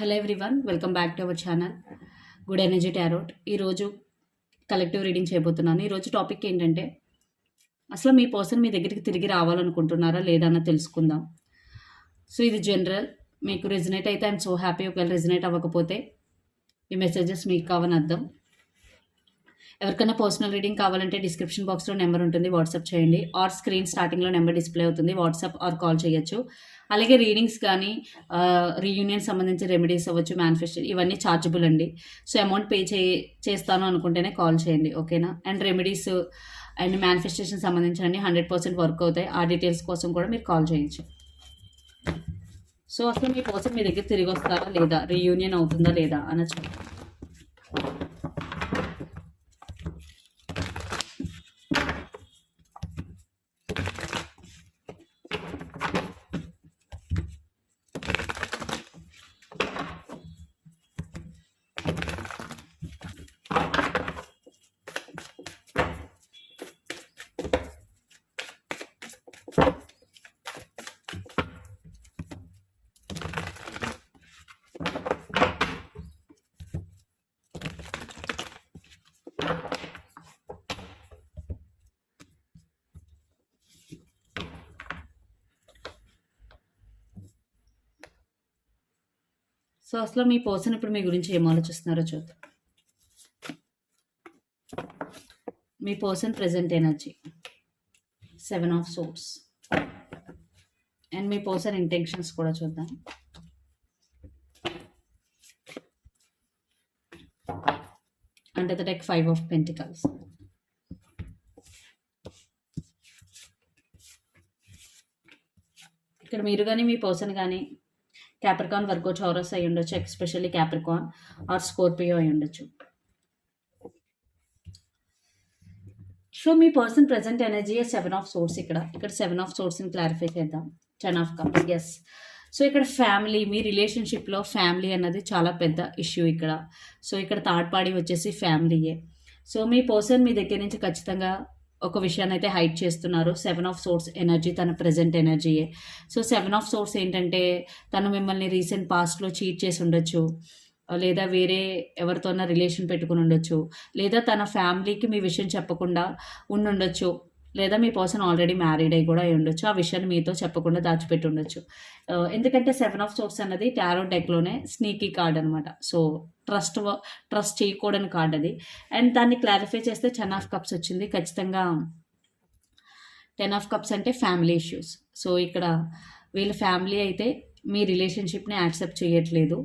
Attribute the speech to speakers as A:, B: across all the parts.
A: Hello everyone welcome back to our channel good energy tarot ఈరోజు collective reading చేయబోతున్నాను. ఈరోజు topic ఏంటంటే అసలు మీ పర్సన్ మీ దగ్గరికి తిరిగి రావాలనుకుంటున్నారా లేదా అన్న తెలుసుకుందాం. సో ఇది జనరల్ మీకు రెజినేట్ అయితే ఐఎమ్ సో హ్యాపీ ఒకవేళ రెజినేట్ అవ్వకపోతే ఈ మెసేజెస్ మీకు కావని అర్థం ఎవరికైనా పర్సనల్ రీడింగ్ కావాలంటే డిస్క్రిప్షన్ బాక్స్లో నెంబర్ ఉంటుంది వాట్సాప్ చేయండి. ఆర్ స్క్రీన్ స్టార్టింగ్లో నెంబర్ డిస్ప్లే అవుతుంది వాట్సాప్ ఆర్ కాల్ చేయొచ్చు. అలాగే రీడింగ్స్ కానీ రీయూనియన్ సంబంధించి రెమెడీస్ అవ్వచ్చు మేనిఫెస్టో ఇవన్నీ ఛార్జబుల్ అండి. సో అమౌంట్ పే చే చేస్తాను అనుకుంటేనే కాల్ చేయండి ఓకేనా అండ్ రెమెడీస్ అండ్ మేనిఫెస్టేషన్ సంబంధించిన హండ్రెడ్ పర్సెంట్ వర్క్ అవుతాయి. ఆ డీటెయిల్స్ కోసం కూడా మీరు కాల్ చేయొచ్చు. సో అసలు మీ కోసం మీ దగ్గర తిరిగి వస్తారా లేదా? రీయూనియన్ అవుతుందా లేదా? అనొచ్చు సో అసలు మీ పర్సన్ ఇప్పుడు మీ గురించి ఏం ఆలోచిస్తున్నారో చూద్దాం. మీ person present energy. Seven of swords. And me person intentions కూడా చూద్దాం. Under the tech five of pentacles. ఇక్కడ మీరు కానీ మీ పర్సన్ కానీ క్యాప్రికాన్ వర్గో చౌరస్ అయి ఉండొచ్చు ఎస్పెషల్లీ క్యాప్రికాన్ ఆర్ స్కోర్పియో అయి ఉండొచ్చు. So me person present energy seven of swords ఇక్కడ. ఇక్కడ సెవెన్ ఆఫ్ సోర్స్ని క్లారిఫై చేద్దాం. Ten of cups yes so ఇక్కడ ఫ్యామిలీ మీ రిలేషన్షిప్లో ఫ్యామిలీ అన్నది చాలా పెద్ద ఇష్యూ ఇక్కడ. సో ఇక్కడ థర్డ్ పార్టీ వచ్చేసి ఫ్యామిలీయే సో మీ పర్సన్ మీ దగ్గర నుంచి ఖచ్చితంగా ఒక విషయాన్ని అయితే హైట్ చేస్తున్నారు. సెవెన్ ఆఫ్ సోర్స్ ఎనర్జీ తన ప్రజెంట్ ఎనర్జీయే సో సెవెన్ ఆఫ్ సోర్స్ ఏంటంటే తను మిమ్మల్ని రీసెంట్ పాస్ట్లో చీట్ చేసి ఉండొచ్చు. లేదా వేరే ఎవరితోన్నా రిలేషన్ పెట్టుకుని ఉండొచ్చు. లేదా తన ఫ్యామిలీకి మీ విషయం చెప్పకుండా ఉండుండొచ్చు. లేదా మీ పర్సన్ ఆల్రెడీ మ్యారీడ్ అయి కూడా అయి ఉండొచ్చు. ఆ విషయాన్ని మీతో చెప్పకుండా దాచిపెట్టి ఉండొచ్చు. ఎందుకంటే సెవెన్ ఆఫ్ సోర్స్ అన్నది టారో డెక్లోనే స్నీకీ కార్డ్ అనమాట సో ట్రస్ట్ ట్రస్ట్ చేయకూడని కార్డ్ అది. అండ్ దాన్ని క్లారిఫై చేస్తే టెన్ ఆఫ్ కప్స్ వచ్చింది. ఖచ్చితంగా టెన్ ఆఫ్ కప్స్ అంటే ఫ్యామిలీ ఇష్యూస్. సో ఇక్కడ వీళ్ళ ఫ్యామిలీ అయితే మీ రిలేషన్షిప్ని యాక్సెప్ట్ చేయట్లేదు.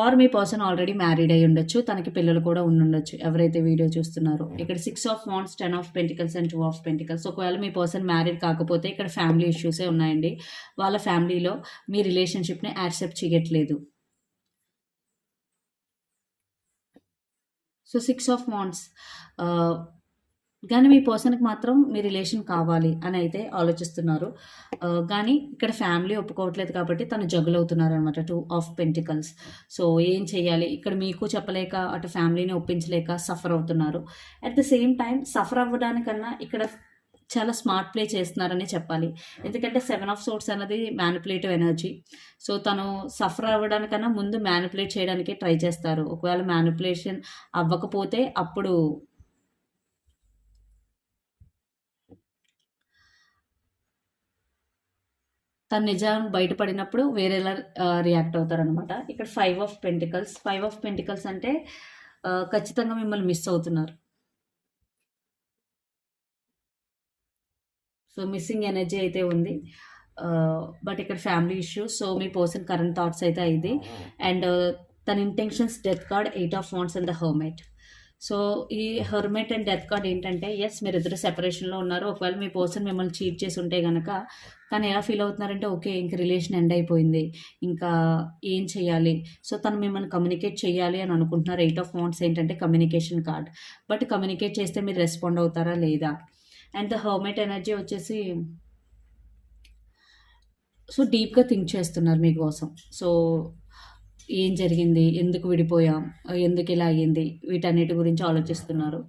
A: ఆర్ మీ పర్సన్ ఆల్రెడీ మ్యారీడ్ అయి ఉండొచ్చు తనకి పిల్లలు కూడా ఉండుండొచ్చు ఎవరైతే వీడియో చూస్తున్నారో. ఇక్కడ six of wands ten of pentacles and two of pentacles ఒకవేళ మీ పర్సన్ మ్యారీడ్ కాకపోతే ఇక్కడ ఫ్యామిలీ ఇష్యూసే ఉన్నాయండి. వాళ్ళ ఫ్యామిలీలో మీ రిలేషన్షిప్ని యాక్సెప్ట్ చేయట్లేదు. సో సిక్స్ ఆఫ్ వాన్స్ కానీ మీ పర్సన్కి మాత్రం మీ రిలేషన్ కావాలి అని అయితే ఆలోచిస్తున్నారు. కానీ ఇక్కడ ఫ్యామిలీ ఒప్పుకోవట్లేదు కాబట్టి తను జగులు అవుతున్నారు అనమాట టూ ఆఫ్ పెంటికల్స్. సో ఏం చేయాలి ఇక్కడ మీకు చెప్పలేక అటు ఫ్యామిలీని ఒప్పించలేక సఫర్ అవుతున్నారు. At the same time suffer అవ్వడానికన్నా ఇక్కడ చాలా స్మార్ట్ ప్లే చేస్తున్నారని చెప్పాలి. ఎందుకంటే సెవెన్ ఆఫ్ సోర్స్ అన్నది మ్యానిపులేటివ్ ఎనర్జీ. సో తను సఫర్ అవ్వడానికన్నా ముందు మ్యానిపులేట్ చేయడానికి ట్రై చేస్తారు. ఒకవేళ మ్యానిపులేషన్ అవ్వకపోతే అప్పుడు తన నిజం బయటపడినప్పుడు వేరేలా రియాక్ట్ అవుతారనమాట ఇక్కడ five of pentacles five of pentacles అంటే ఖచ్చితంగా మిమ్మల్ని మిస్ అవుతున్నారు. సో మిస్సింగ్ ఎనర్జీ అయితే ఉంది. బట్ ఇక్కడ ఫ్యామిలీ ఇష్యూ సో మీ పర్సన్ కరెంట్ థాట్స్ అయితే ఇది అండ్ తన intentions death card eight of wands and the hermit so ఈ హర్మేట్ అండ్ డెత్ కార్డ్ ఏంటంటే ఎస్ మీరు ఇద్దరు సెపరేషన్లో ఉన్నారు. ఒకవేళ మీ పర్సన్ మిమ్మల్ని చీట్ చేసి ఉంటే కనుక తను ఎలా ఫీల్ అవుతున్నారంటే ఓకే ఇంక రిలేషన్ ఎండ్ అయిపోయింది. ఇంకా ఏం చేయాలి సో తను మిమ్మల్ని కమ్యూనికేట్ చేయాలి అని అనుకుంటున్నారు ఎయిట్ ఆఫ్ వాంట్స్ ఏంటంటే కమ్యూనికేషన్ కార్డ్. బట్ కమ్యూనికేట్ చేస్తే మీరు రెస్పాండ్ అవుతారా లేదా? అండ్ ద హర్మెట్ ఎనర్జీ వచ్చేసి సో డీప్గా థింక్ చేస్తున్నారు మీకోసం. సో ఏం జరిగింది? ఎందుకు విడిపోయాం? ఎందుకు ఇలా అయ్యింది? వీటన్నిటి గురించి ఆలోచిస్తున్నారు.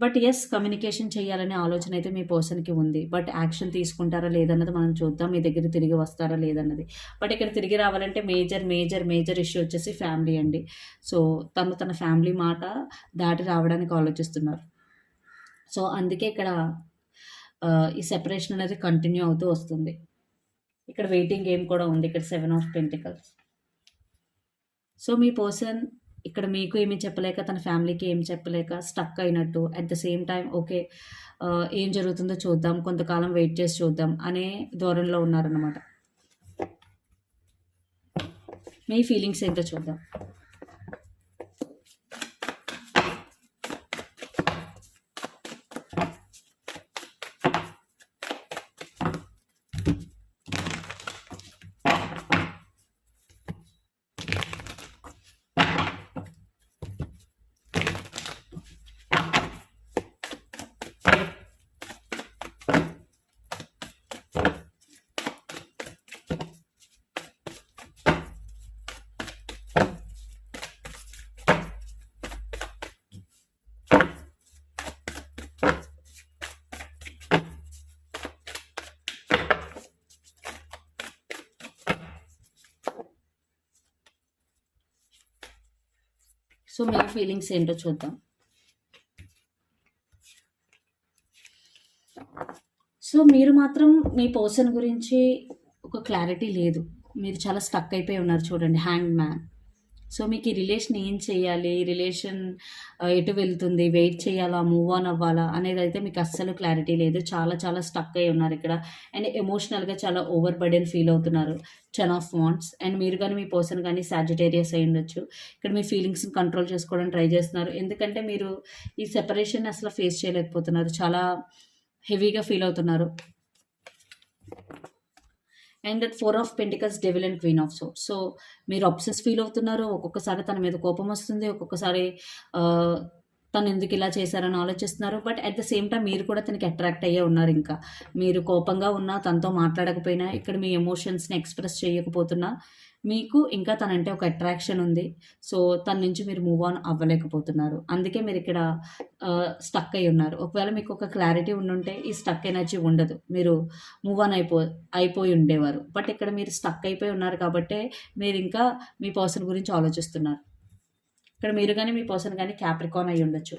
A: బట్ ఎస్ కమ్యూనికేషన్ చేయాలనే ఆలోచన అయితే మీ పర్సన్‌కి ఉంది. బట్ యాక్షన్ తీసుకుంటారా లేదన్నది మనం చూద్దాం. మీ దగ్గర తిరిగి వస్తారా లేదన్నది. బట్ ఇక్కడ తిరిగి రావాలంటే మేజర్, మేజర్, మేజర్ ఇష్యూ వచ్చేసి ఫ్యామిలీ అండి. సో, తను తన ఫ్యామిలీ మాట దాటి రావడానికి ఆలోచిస్తున్నారు. సో, అందుకే ఇక్కడ ఈ సెపరేషన్ అనేది కంటిన్యూ అవుతూ వస్తుంది. ఇక్కడ వెయిటింగ్ గేమ్ కూడా ఉంది. ఇక్కడ సెవెన్ ఆఫ్ పెంటికల్స్. సో, మీ పర్సన్ ఇక్కడ మీకు ఏమి చెప్పలేక, తన ఫ్యామిలీకి ఏమి చెప్పలేక స్టక్ అయినట్టు at the same time okay. ఏం జరుగుతుందో చూద్దాం. కొంతకాలం వెయిట్ చేసి చూద్దాం అనే ధోరణిలో ఉన్నారన్నమాట. మీ ఫీలింగ్స్ ఏంటో చూద్దాం. సో, మీ ఫీలింగ్స్ ఏంటో చూద్దాం. సో, మీరు మాత్రం మీ పర్సన్ గురించి ఒక క్లారిటీ లేదు. మీరు చాలా స్టక్ అయిపోయి ఉన్నారు చూడండి హ్యాంగ్ మ్యాన్. సో, మీకు ఈ రిలేషన్ ఏం చేయాలి? ఈ రిలేషన్ ఎటు వెళ్తుంది? వెయిట్ చేయాలా? మూవ్ ఆన్ అవ్వాలా? అనేది అయితే మీకు అస్సలు క్లారిటీ లేదు. చాలా చాలా స్టక్ అయి ఉన్నారు ఇక్కడ. అండ్ ఎమోషనల్‌గా చాలా ఓవర్ బర్డెన్ ఫీల్ అవుతున్నారు. 10 ఆఫ్ వాంట్స్ అండ్ మీరు కానీ మీ పర్సన్ కానీ సాజిటేరియస్ అయి ఉండొచ్చు. ఇక్కడ మీ ఫీలింగ్స్‌ని కంట్రోల్ చేసుకోవడానికి ట్రై చేస్తున్నారు. ఎందుకంటే మీరు ఈ సెపరేషన్ అసలు ఫేస్ చేయలేకపోతున్నారు. చాలా హెవీగా ఫీల్ అవుతున్నారు. And that four of pentacles devil and queen of swords. So, మీరు అప్సెస్ ఫీల్ అవుతున్నారు. ఒక్కొక్కసారి తన మీద కోపం వస్తుంది. ఒక్కొక్కసారి తను ఎందుకు ఇలా చేశారని ఆలోచిస్తున్నారు. But at the same time మీరు కూడా తనకి అట్రాక్ట్ అయ్యే ఉన్నారు ఇంకా. మీరు కోపంగా ఉన్నా, తనతో మాట్లాడకపోయినా, ఇక్కడ మీ ఎమోషన్స్‌ని ఎక్స్‌ప్రెస్ చేయకపోతున్నా, మీకు ఇంకా తనంటే ఒక అట్రాక్షన్ ఉంది. సో, తన నుంచి మీరు మూవ్ ఆన్ అవ్వలేకపోతున్నారు. అందుకే మీరు ఇక్కడ స్టక్ అయి ఉన్నారు. ఒకవేళ మీకు ఒక క్లారిటీ ఉండుంటే ఈ స్టక్ ఎనర్జీ ఉండదు. మీరు మూవ్ ఆన్ అయిపో అయిపోయి ఉండేవారు. బట్ ఇక్కడ మీరు స్టక్ అయిపోయి ఉన్నారు కాబట్టి మీరు ఇంకా మీ పర్సన్ గురించి ఆలోచిస్తున్నారు. ఇక్కడ మీరు కానీ మీ పర్సన్ కానీ క్యాప్రికాన్ అయి ఉండొచ్చు.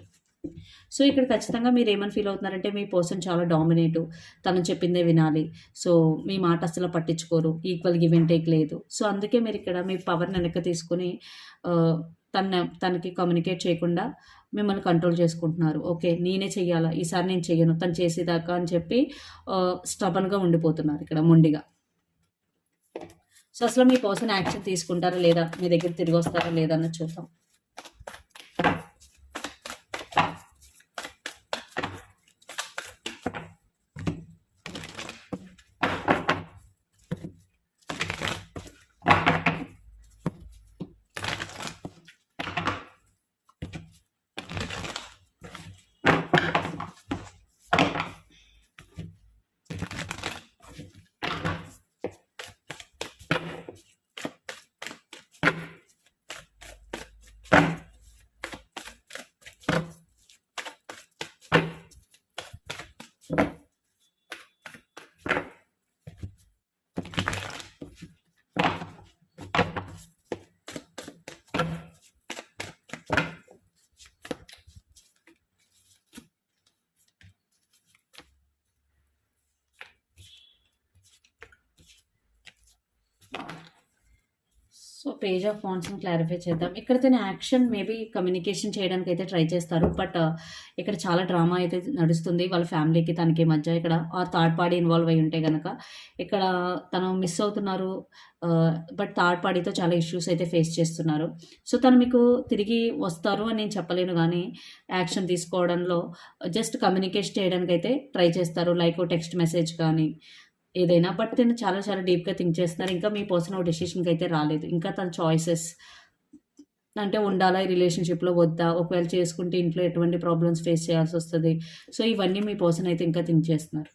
A: సో, ఇక్కడ ఖచ్చితంగా మీరు ఏమని ఫీల్ అవుతున్నారంటే మీ పర్సన్ చాలా డామినేటివ్ తను చెప్పిందే వినాలి. సో, మీ మాట అస్సలు పట్టించుకోరు. ఈక్వల్ గివ్ అండ్ టేక్ లేదు. సో, అందుకే మీరు ఇక్కడ మీ పవర్‌ని వెనక్కి తీసుకొని తన తనకి కమ్యూనికేట్ చేయకుండా మిమ్మల్ని కంట్రోల్ చేసుకుంటున్నారు. ఓకే. నేనే చెయ్యాలా? ఈసారి నేను చెయ్యను. తను చేసేదాకా అని చెప్పి స్టబన్గా ఉండిపోతున్నారు ఇక్కడ మొండిగా. సో, అసలు మీ పర్సన్ యాక్షన్ తీసుకుంటారా లేదా? మీ దగ్గర తిరిగి వస్తారా లేదా అన్నది చూద్దాం. పేజ్ ఆఫ్ వాండ్స్‌ని క్లారిఫై చేద్దాం. ఇక్కడ తన యాక్షన్ మేబీ కమ్యూనికేషన్ చేయడానికి అయితే ట్రై చేస్తారు. బట్ uh, ఇక్కడ చాలా డ్రామా అయితే నడుస్తుంది. వాళ్ళ ఫ్యామిలీకి, తనకి మధ్య ఇక్కడ ఆర్ థర్డ్ పార్టీ ఇన్వాల్వ్ అయ్యి ఉంటే కనుక ఇక్కడ తను మిస్ అవుతున్నారు. బట్ థర్డ్ పార్టీతో చాలా ఇష్యూస్ అయితే ఫేస్ చేస్తున్నారు. సో, తను మీకు తిరిగి వస్తారు అని నేను చెప్పలేను కానీ యాక్షన్ తీసుకోవడంలో జస్ట్ కమ్యూనికేషన్ అయితే ట్రై చేస్తారు. లైక్ టెక్స్ట్ మెసేజ్ కానీ ఏదైనా. బట్ తను చాలా చాలా డీప్‌గా థింక్ చేస్తున్నారు. ఇంకా మీ పర్సన్ ఒక డెసిషన్‌కి అయితే రాలేదు. ఇంకా తన చాయిసెస్ అంటే ఉండాలా ఈ రిలేషన్‌షిప్‌లో వద్దా? ఒకవేళ చేసుకుంటే ఇంట్లో ఎటువంటి ప్రాబ్లమ్స్ ఫేస్ చేయాల్సి వస్తుంది సో, ఇవన్నీ మీ పర్సన్ అయితే ఇంకా థింక్ చేస్తున్నారు.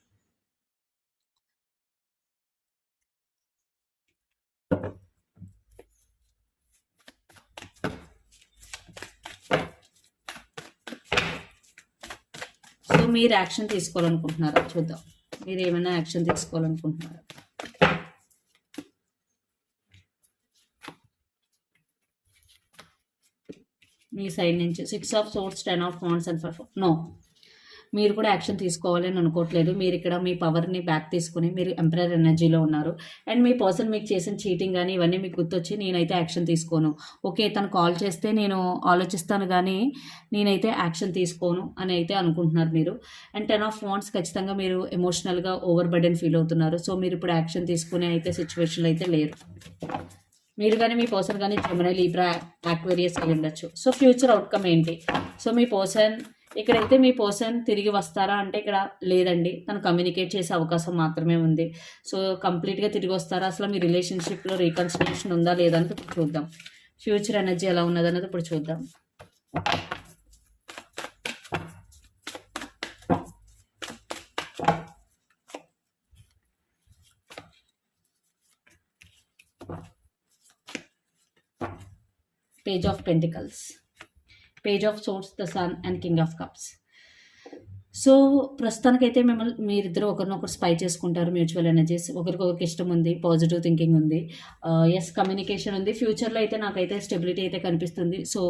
A: సో మీరు యాక్షన్ తీసుకోవాలనుకుంటున్నారా చూద్దాం మీరు ఏమైనా యాక్షన్ తీసుకోవాలనుకుంటున్నారా? మీ సైడ్ నుంచి six of swords ten of phones and five no. మీరు కూడా యాక్షన్ తీసుకోవాలని అనుకోవట్లేదు. మీరు ఇక్కడ మీ పవర్ని బ్యాక్ తీసుకుని మీరు ఎంపరర్ ఎనర్జీలో ఉన్నారు. అండ్ మీ పర్సన్ మీకు చేసిన చీటింగ్ కానీ ఇవన్నీ మీకు గుర్తొచ్చి నేనైతే యాక్షన్ తీసుకోను. ఓకే తను కాల్ చేస్తే నేను ఆలోచిస్తాను కానీ నేనైతే యాక్షన్ తీసుకోను అని అయితే అనుకుంటున్నారు మీరు. అండ్ టెన్ ఆఫ్ ఫోన్స్ ఖచ్చితంగా మీరు ఎమోషనల్గా ఓవర్ బర్డెన్ ఫీల్ అవుతున్నారు. సో మీరు ఇప్పుడు యాక్షన్ తీసుకునే అయితే సిచ్యువేషన్లో అయితే లేరు. మీరు కానీ మీ పర్సన్ కానీ జమనై లీబ్రా యాక్వేరియస్ అయి ఉండొచ్చు. సో ఫ్యూచర్ అవుట్కమ్ ఏంటి? సో మీ పర్సన్ ఇక్కడైతే మీ పర్సన్ తిరిగి వస్తారా అంటే ఇక్కడ లేదండి. తను కమ్యూనికేట్ చేసే అవకాశం మాత్రమే ఉంది. సో కంప్లీట్గా తిరిగి వస్తారా? అసలు మీ రిలేషన్షిప్లో రీకన్సిలేషన్ ఉందా లేదా అనేది ఇప్పుడు చూద్దాం. ఫ్యూచర్ ఎనర్జీ ఎలా ఉన్నదన్నది ఇప్పుడు చూద్దాం. Page of pentacles. Page of swords the sun and king of cups so ప్రస్తుతానికైతే మిమ్మల్ని మీరిద్దరు ఒకరినొకరు స్పై చేసుకుంటారు మ్యూచువల్ ఎనర్జీస్ ఒకరికొకరికి ఇష్టం ఉంది పాజిటివ్ థింకింగ్ ఉంది. Uh, ఎస్ కమ్యూనికేషన్ ఉంది. ఫ్యూచర్లో అయితే నాకైతే స్టెబిలిటీ అయితే కనిపిస్తుంది. సో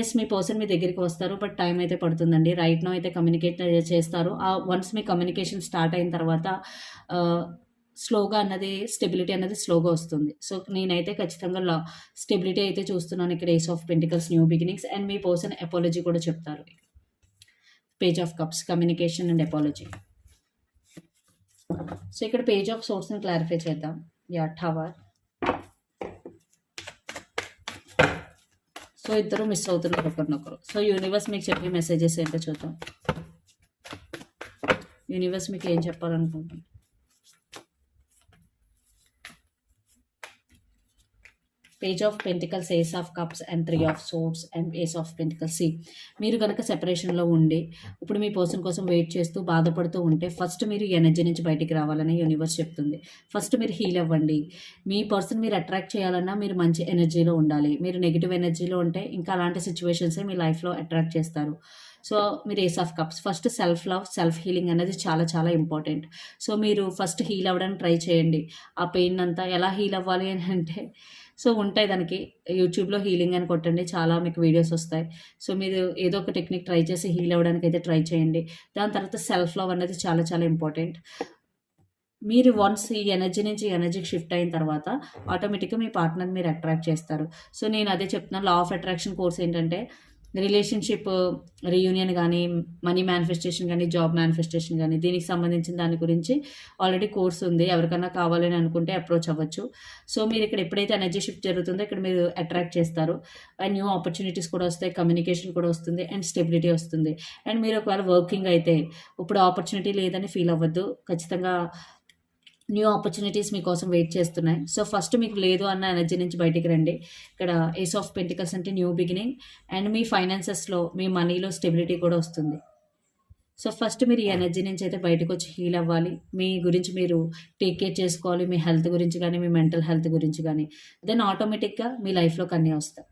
A: ఎస్ మీ పర్సన్ మీ దగ్గరికి వస్తారు బట్ టైం అయితే పడుతుందండి. రైట్ నో అయితే కమ్యూనికేట్ చేస్తారు. Uh, వన్స్ మీ కమ్యూనికేషన్ స్టార్ట్ అయిన తర్వాత uh, స్లోగా అన్నది స్టెబిలిటీ అన్నది స్లోగా వస్తుంది. సో నేనైతే ఖచ్చితంగా లా స్టెబిలిటీ అయితే చూస్తున్నాను ఇక్కడ ace of pentacles new beginnings and me person apology కూడా చెప్తారు. Page of cups communication and apology so ఇక్కడ పేజ్ ఆఫ్ సోర్స్ని క్లారిఫై చేద్దాం. యా టవర్ సో ఇద్దరు మిస్ అవుతున్నారు ఒకరినొకరు. సో యూనివర్స్ మీకు చెప్పే మెసేజెస్ ఏంటో చూద్దాం. యూనివర్స్ మీకు ఏం చెప్పాలనుకుంటున్నాను page of pentacles ace of cups and three of swords and ace of pentacles C మీరు కనుక సెపరేషన్లో ఉండి ఇప్పుడు మీ పర్సన్ కోసం వెయిట్ చేస్తూ బాధపడుతూ ఉంటే ఫస్ట్ మీరు ఎనర్జీ నుంచి బయటికి రావాలని యూనివర్స్ చెప్తుంది. ఫస్ట్ మీరు హీల్ అవ్వండి. మీ పర్సన్ మీరు అట్రాక్ట్ చేయాలన్నా మీరు మంచి ఎనర్జీలో ఉండాలి. మీరు నెగిటివ్ ఎనర్జీలో ఉంటే ఇంకా అలాంటి సిచ్యువేషన్సే మీ లైఫ్లో అట్రాక్ట్ చేస్తారు. సో మీరు ace of cups first self love self healing అనేది చాలా చాలా ఇంపార్టెంట్ సో మీరు ఫస్ట్ హీల్ అవ్వడానికి ట్రై చేయండి. ఆ పెయిన్ అంతా ఎలా హీల్ అవ్వాలి అని అంటే సో ఉంటాయి దానికి. యూట్యూబ్లో హీలింగ్ అని కొట్టండి చాలా మీకు వీడియోస్ వస్తాయి. సో మీరు ఏదో ఒక టెక్నిక్ ట్రై చేసి హీల్ అవ్వడానికి అయితే ట్రై చేయండి. దాని తర్వాత సెల్ఫ్ లవ్ అనేది చాలా చాలా ఇంపార్టెంట్. మీరు వన్స్ ఈ ఎనర్జీ నుంచి ఎనర్జీకి షిఫ్ట్ అయిన తర్వాత ఆటోమేటిక్గా మీ పార్ట్నర్ మీరు అట్రాక్ట్ చేస్తారు. సో నేను అదే చెప్తున్నాను లా ఆఫ్ అట్రాక్షన్ కోర్స్ ఏంటంటే రిలేషన్షిప్ రీయూనియన్ కానీ మనీ మేనిఫెస్టేషన్ కానీ జాబ్ మేనిఫెస్టేషన్ కానీ దీనికి సంబంధించిన దాని గురించి ఆల్రెడీ కోర్స్ ఉంది. ఎవరికైనా కావాలని అనుకుంటే అప్రోచ్ అవ్వచ్చు. సో మీరు ఇక్కడ ఎప్పుడైతే ఎనర్జీ షిఫ్ట్ జరుగుతుందో ఇక్కడ మీరు అట్రాక్ట్ చేస్తారు. అండ్ న్యూ ఆపర్చునిటీస్ కూడా వస్తాయి కమ్యూనికేషన్ కూడా వస్తుంది అండ్ స్టెబిలిటీ వస్తుంది. అండ్ మీరు ఒకవేళ వర్కింగ్ అయితే ఇప్పుడు ఆపర్చునిటీ లేదని ఫీల్ అవ్వద్దు. ఖచ్చితంగా న్యూ ఆపర్చునిటీస్ మీకోసం వెయిట్ చేస్తున్నాయి. సో ఫస్ట్ మీకు లేదు అన్న ఎనర్జీ నుంచి బయటికి రండి. ఇక్కడ ఏస్ ఆఫ్ పెంటికల్స్ అంటే న్యూ బిగినింగ్. అండ్ మీ ఫైనాన్సెస్లో మీ మనీలో స్టెబిలిటీ కూడా వస్తుంది. సో ఫస్ట్ మీరు ఈ ఎనర్జీ నుంచి అయితే బయటకు వచ్చి హీల్ అవ్వాలి. మీ గురించి మీరు టేక్ కేర్ చేసుకోవాలి. మీ హెల్త్ గురించి కానీ మీ మెంటల్ హెల్త్ గురించి కానీ. దెన్ ఆటోమేటిక్గా మీ లైఫ్లోకి అన్నీ వస్తాయి.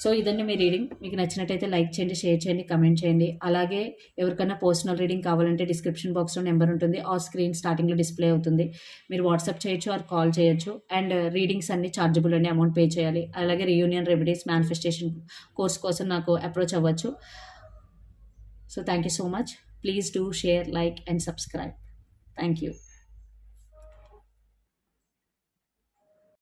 A: సో ఇదండి మీ రీడింగ్. మీకు నచ్చినట్టయితే లైక్ చేయండి షేర్ చేయండి కమెంట్ చేయండి. అలాగే ఎవరికైనా పర్సనల్ రీడింగ్ కావాలంటే డిస్క్రిప్షన్ బాక్స్లో నెంబర్ ఉంటుంది. ఆ స్క్రీన్ స్టార్టింగ్లో డిస్ప్లే అవుతుంది. మీరు వాట్సాప్ చేయొచ్చు ఆర్ కాల్ చేయొచ్చు. అండ్ రీడింగ్స్ అన్ని ఛార్జబుల్ అండి అమౌంట్ పే చేయాలి. అలాగే రియూనియన్ రెమెడీస్ మేనిఫెస్టేషన్ కోర్స్ కోసం నాకు అప్రోచ్ అవ్వచ్చు. So thank you so much. Please do share like and subscribe. Thank you.